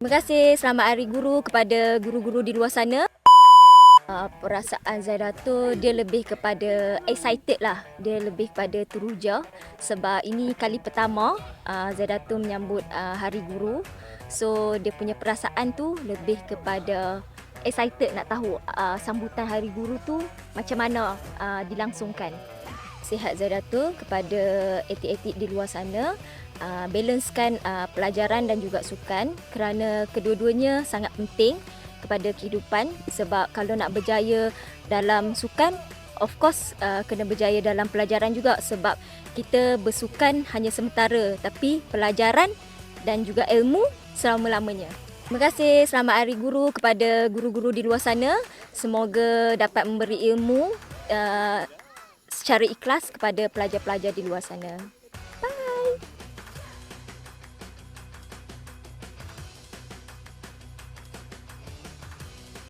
Terima kasih selamat hari guru kepada guru-guru di luar sana. Uh, perasaan Zaida tu dia lebih kepada excited lah. Dia lebih kepada teruja sebab ini kali pertama uh, Zaida tu menyambut uh, hari guru. So dia punya perasaan tu lebih kepada excited nak tahu uh, sambutan hari guru tu macam mana uh, dilangsungkan. Sihat Zaida tu kepada etik-etik di luar sana uh, balancekan uh, pelajaran dan juga sukan kerana kedua-duanya sangat penting kepada kehidupan sebab kalau nak berjaya dalam sukan of course uh, kena berjaya dalam pelajaran juga sebab kita bersukan hanya sementara tapi pelajaran dan juga ilmu selama-lamanya. Terima kasih selamat hari guru kepada guru-guru di luar sana. Semoga dapat memberi ilmu uh, secara ikhlas kepada pelajar-pelajar di luar sana.